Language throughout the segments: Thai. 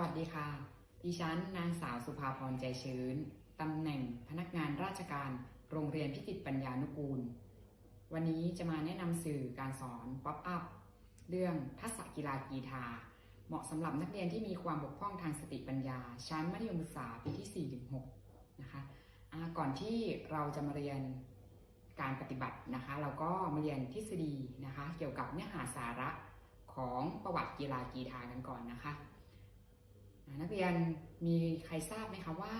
วัสดีค่ะ ดิฉันนางสาวสุภาพรใจชื้น ตำแหน่งพนักงานราชการโรงเรียนพิจิตรปัญญานุกูล วันนี้จะมาแนะนำสื่อการสอนป๊อปอัพเรื่องทักษะกีฬากีฬาเหมาะสำหรับนักเรียนที่มีความบกพร่องทางสติปัญญา ชั้นมัธยมศึกษาปีที่ 4-6 นะคะอ่าก่อนที่เราจะมาเรียนการปฏิบัตินะคะ เราก็มาเรียนทฤษฎีนะคะ เกี่ยวกับเนื้อหาสาระของประวัติกีฬากีฬากันก่อนนะคะ นักเรียนมีใครทราบไหมคะว่า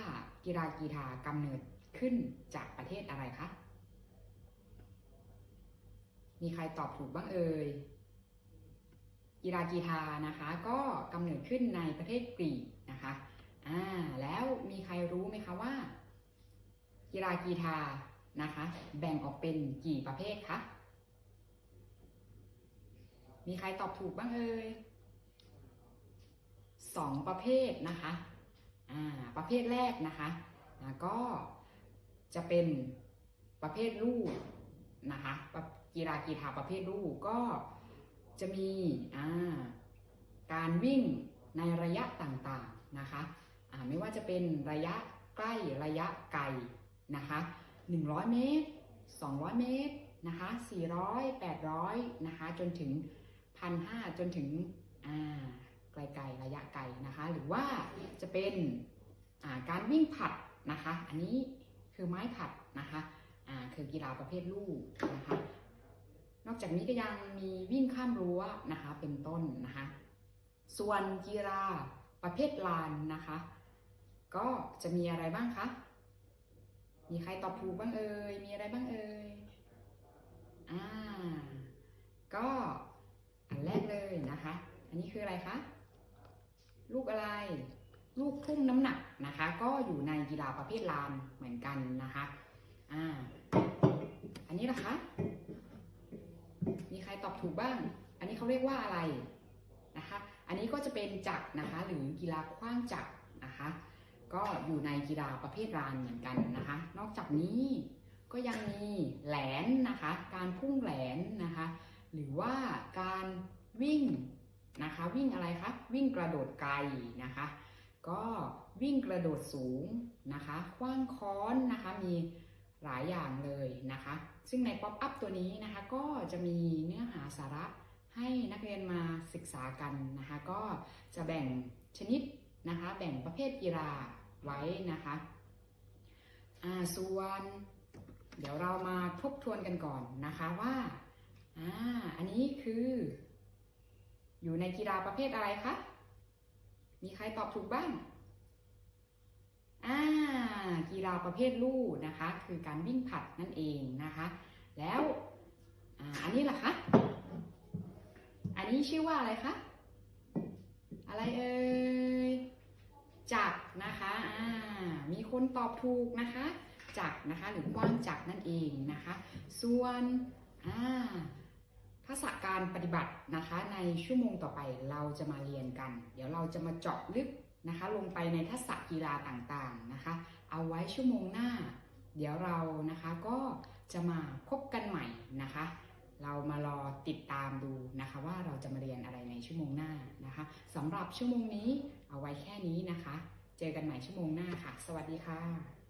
กีฬากีฬากำเนิดขึ้นจากประเทศอะไรคะ มีใครตอบถูกบ้างเอ่ย กีฬากีฬานะคะก็กำเนิดขึ้นในประเทศกรีกนะคะอ่าแล้วมีใครรู้ไหมคะว่า กีฬากีฬานะคะ แบ่งออกเป็นกี่ประเภทคะ มีใครตอบถูกบ้างเอ่ย สองประเภทนะคะอ่าประเภทแรกนะคะก็จะเป็นประเภทลูกนะคะประกีฬากีฬาประเภทลูกก็จะมีอ่าการวิ่งในระยะต่างๆนะคะอ่าไม่ว่าจะเป็นระยะใกล้ระยะไกลนะคะ100 เมตร 200 เมตรนะคะ400 800นะคะจนถึง1,500จนถึงอ่า ไกลๆระยะไกลนะคะ หรือว่าจะเป็นาการวิ่งผัดนะคะ อันนี้คือไม้ผัดนะคะคือกีฬาประเภทลูกนะคะ นอกจากนี้ก็ยังมีวิ่งข้ามรั้วนะคะเป็นต้นนะคะ ส่วนกีฬาประเภทลานนะคะ ก็จะมีอะไรบ้างคะ มีใครตอบถูกบ้างเอ่ย มีอะไรบ้างเอ่ย อ่า ก็อันแรกเลยนะคะ อันนี้คืออะไรคะ ลูกอะไร ลูกทุ่มน้ำหนักนะคะ ก็อยู่ในกีฬาประเภทลานเหมือนกันนะคะอ่าอันนี้ล่ะคะ มีใครตอบถูกบ้าง อันนี้เขาเรียกว่าอะไรนะคะ อันนี้ก็จะเป็นจักรนะคะ หรือกีฬาขว้างจักรนะคะ ก็อยู่ในกีฬาประเภทลานเหมือนกันนะคะ นอกจากนี้ก็ยังมีแหลนนะคะ การพุ่งแหลนนะคะ หรือว่าการวิ่ง นะคะ วิ่งอะไรคะ วิ่งกระโดดไกลนะคะ ก็วิ่งกระโดดสูงนะคะคว้างค้อนนะคะ มีหลายอย่างเลยนะคะ ซึ่งในป๊อปอัพตัวนี้นะคะ ก็จะมีเนื้อหาสาระให้นักเรียนมาศึกษากันนะคะ ก็จะแบ่งชนิดนะคะ แบ่งประเภทกีฬาไว้นะคะอ่าส่วนเดี๋ยวเรามาทบทวนกันก่อนนะคะว่าอ่าอันนี้คือ อยู่ในกีฬาประเภทอะไรคะ มีใครตอบถูกบ้าง อ่า กีฬาประเภทลู่นะคะ คือการวิ่งผัดนั่นเองนะคะ แล้วออันนี้ล่ะคะ อันนี้ชื่อว่าอะไรคะ อะไรเอ่ย จักนะคะ อ่า มีคนตอบถูกนะคะ จักนะคะ หรือกว้างจักนั่นเองนะคะ ส่วน อ่า ทักษะการปฏิบัตินะคะในชั่วโมงต่อไปเราจะมาเรียนกัน เดี๋ยวเราจะมาเจาะลึกนะคะ ลงไปในทักษะกีฬาต่างๆนะคะ เอาไว้ชั่วโมงหน้า เดี๋ยวเรานะคะก็จะมาพบกันใหม่นะคะ เรามารอติดตามดูนะคะ ว่าเราจะมาเรียนอะไรในชั่วโมงหน้านะคะสำหรับชั่วโมงนี้เอาไว้แค่นี้นะคะ เจอกันใหม่ชั่วโมงหน้าค่ะ สวัสดีค่ะ